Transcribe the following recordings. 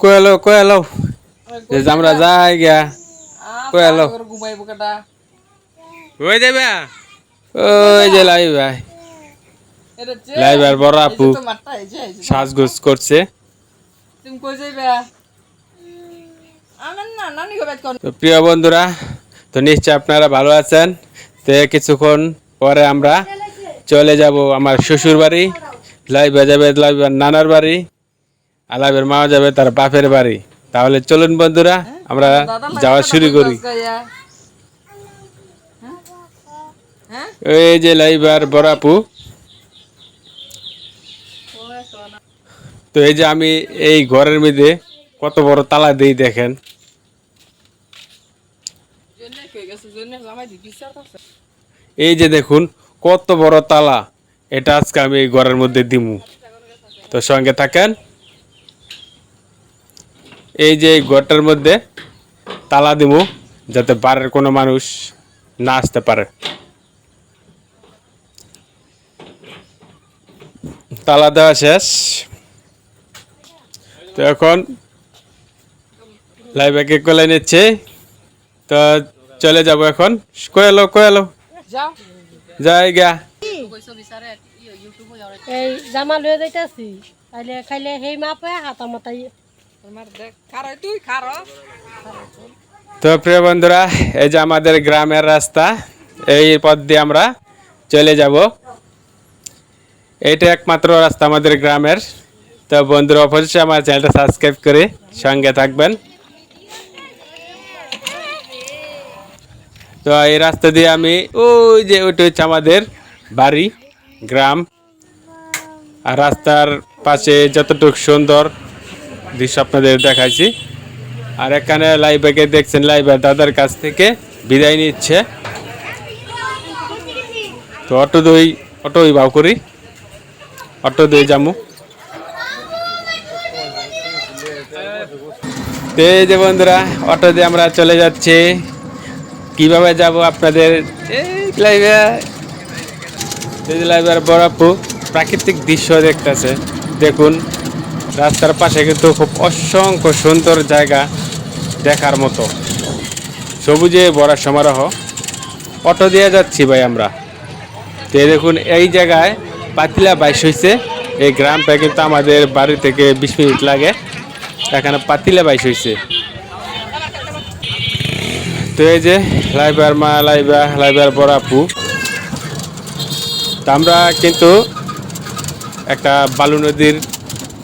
কয়ালো কয়ালো যে আমরা যাই গিয়া কাটা ওই যাবে ওই যে লাই ভাই। লাই ভাই বড় আপু। সাজগোজ করছে। তুমি কই যাইবে? তো প্রিয় বন্ধুরা তো নিশ্চয় আপনারা ভালো আছেন। তো কিছুক্ষণ পরে আমরা চলে যাব আমার শ্বশুর বাড়ি লাইভে যাবে লাইভের নানার বাড়ি আর লাইভের মা যাবে তার বাপের বাড়ি। তাহলে চলুন বন্ধুরা আমরা যাওয়া শুরু করি? হ্যাঁ? হ্যাঁ? এই যে লাইভার বরাপু তো এই যে আমি এই ঘরের মধ্যে কত বড় তালা দিই দেখেন। এই যে দেখুন কত বড় তালা। এটা আজকে আমি এই ঘরের মধ্যে দিমু। তো সঙ্গে থাকেন। এই যে এই ঘরটার মধ্যে তালা দিমু যাতে বাড়ির কোনো মানুষ না আসতে পারে। তালা দেওয়া শেষ। তো এখন লাইব্যাকে কোলে নিচ্ছে। তো চলে যাব এখন। কয়ালো কয়ালো যাই গা। এই জামা লয়ে যাইতাছি তাইলে খাইলে সেই মাপে হাতা মাতাই তো প্রিয় বন্ধুরা এই যে আমাদের গ্রামের রাস্তা এই পথ দিয়ে আমরা চলে যাব। এটা একমাত্র রাস্তা আমাদের গ্রামের। তো বন্ধুরা অবশ্যই আমার চ্যানেলটা সাবস্ক্রাইব করে সঙ্গে থাকবেন। তো এই রাস্তা দিয়ে আমি ওই যে ওইটা হচ্ছে আমাদের বাড়ি, গ্রাম, আর রাস্তার পাশে যতটুকু সুন্দর দৃশ্য আপনাদের দেখাইছি। আর এখানে লাইব্যাগে দেখছেন লাইব্যার দাদার কাছ থেকে বিদায় নিচ্ছে। তো অটো দই অটো বাউ করি। অটো দই জামু তো এই যে বন্ধুরা অটো দিয়ে আমরা চলে যাচ্ছি। কীভাবে যাব আপনাদের? এই বরাপু প্রাকৃতিক দৃশ্য দেখতেছে। দেখুন, রাস্তার পাশে কিন্তু খুব অসংখ্য সুন্দর জায়গা দেখার মতো। সবুজে ভরা সমারোহ। অটো দিয়ে যাচ্ছি ভাই আমরা। তো দেখুন, এই জায়গায় পাতিলা বাইশ হয়েছে এই গ্রামটা কিন্তু আমাদের বাড়ি থেকে বিশ মিনিট লাগে। এখানে পাতিলা বাইশ হয়েছে তো এই যে লাইবার মা লাইবা লাইবার বড়াপু আমরা কিন্তু একটা বালু নদীর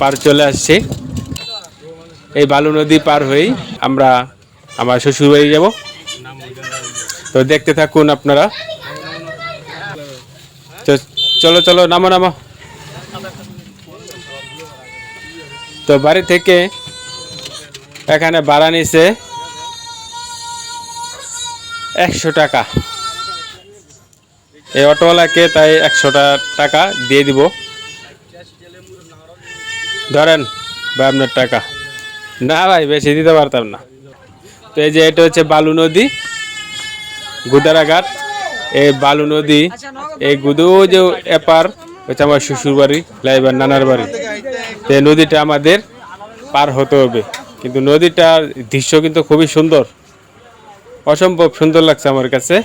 পার চলে আসছি। এই বালু নদী পার হয়েই আমরা আমার শ্বশুর বাড়ি যাব। তো দেখতে থাকুন আপনারা। চলো চলো, নামো নামো। তো বাড়ি থেকে এখানে ভাড়া নিছে একশো টাকা। এই অটোওয়ালাকে তাই একশোটা টাকা দিয়ে দিব। ধরেন ভাই আপনার টাকা। না ভাই, বেশি দিতে পারতাম না। তো এই যে এটা হচ্ছে বালু নদী গুদারাঘাট এই বালু নদী, এই গুদু যে এপার, হচ্ছে আমার শ্বশুর বাড়ি, লাইবার নানার বাড়ি। তো এই নদীটা আমাদের পার হতে হবে। কিন্তু নদীটার দৃশ্য কিন্তু খুবই সুন্দর। অসম্ভব সুন্দর লাগছে আমার কাছে।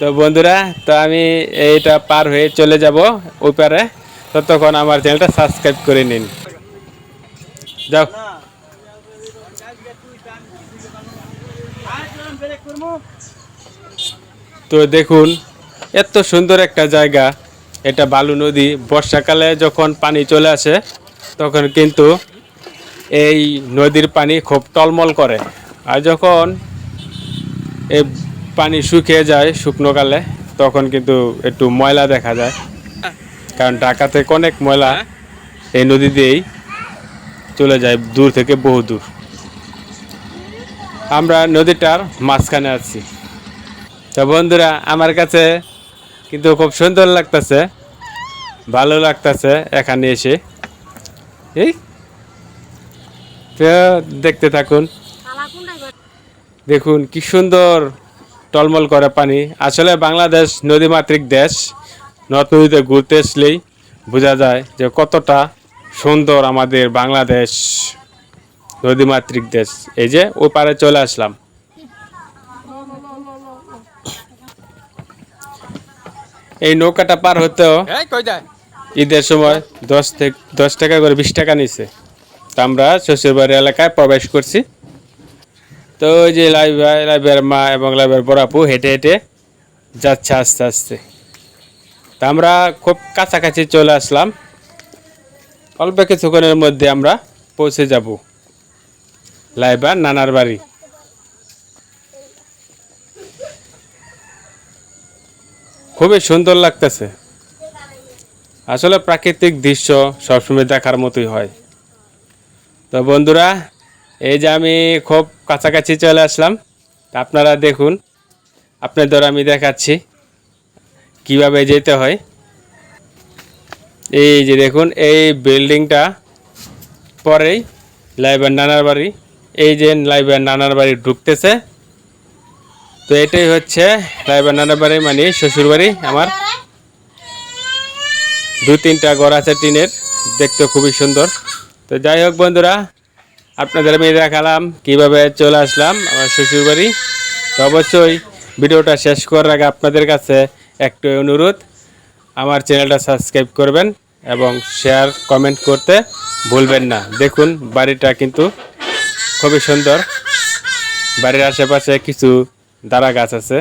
তো বন্ধুরা, তো আমি এইটা পার হয়ে চলে যাব ওই পারে ততক্ষণ আমার চ্যানেলটা সাবস্ক্রাইব করে নিন। যাও। তো দেখুন, এত সুন্দর একটা জায়গা। এটা বালু নদী। বর্ষাকালে যখন পানি চলে আসে, তখন কিন্তু এই নদীর পানি খুব টলমল করে। আর যখন এই পানি শুকিয়ে যায় শুকনোকালে, তখন কিন্তু একটু ময়লা দেখা যায়। কারণ ঢাকাতে অনেক ময়লা এই নদী দিয়েই চলে যায়, দূর থেকে বহু দূর। আমরা নদীটার মাঝখানে আছি। তো বন্ধুরা, আমার কাছে কিন্তু খুব সুন্দর লাগতেছে, ভালো লাগতেছে এখানে এসে। এই দেখতে থাকুন। দেখুন কি সুন্দর টলমল করে পানি। আসলে বাংলাদেশ নদীমাতৃক দেশ নদ নদীতে ঘুরতে আসলেই বোঝা যায় যে কতটা সুন্দর আমাদের বাংলাদেশ নদীমাতৃক দেশ। এই যে ওই পারে চলে আসলাম। এই নৌকাটা পার হতেও ঈদের সময় দশ থেকে দশ টাকা করে বিশ টাকা নিছে। তা আমরা শ্বশুরবাড়ি এলাকায় প্রবেশ করছি। তো ওই যে লাইভ ভাই লাইভের মা এবং লাইভের বড়াপু হেঁটে হেঁটে যাচ্ছে আস্তে আস্তে। তা আমরা খুব কাছাকাছি চলে আসলাম। অল্প কিছুক্ষণের মধ্যে আমরা পৌঁছে যাব লাইবার নানার বাড়ি। খুবই সুন্দর লাগতেছে। আসলে প্রাকৃতিক দৃশ্য সবসময় দেখার মতোই হয়। তো বন্ধুরা, এই যে আমি খুব কাছাকাছি চলে আসলাম। আপনারা দেখুন আপনাদের আমি দেখাচ্ছি কীভাবে যেতে হয়। এই যে দেখুন, এই বিল্ডিংটা পরেই লাইবার নানার বাড়ি, এই যে লাইবার নানার বাড়ি ঢুকতেছে। তো এটাই হচ্ছে লাইবার নানার বাড়ি মানে শ্বশুর বাড়ি, আমার। দু তিনটা ঘর আছে টিনের, দেখতে খুবই সুন্দর। তো যাই হোক বন্ধুরা আপনাদের আমি দেখালাম, কীভাবে চলে আসলাম আমার শ্বশুর বাড়ি। তো অবশ্যই ভিডিওটা শেষ করার আগে আপনাদের কাছে একটু অনুরোধ, আমার চ্যানেলটা সাবস্ক্রাইব করবেন এবং শেয়ার, কমেন্ট করতে ভুলবেন না। দেখুন, বাড়িটা কিন্তু খুবই সুন্দর। বাড়ির আশেপাশে কিছু দাঁড়া গাছ আছে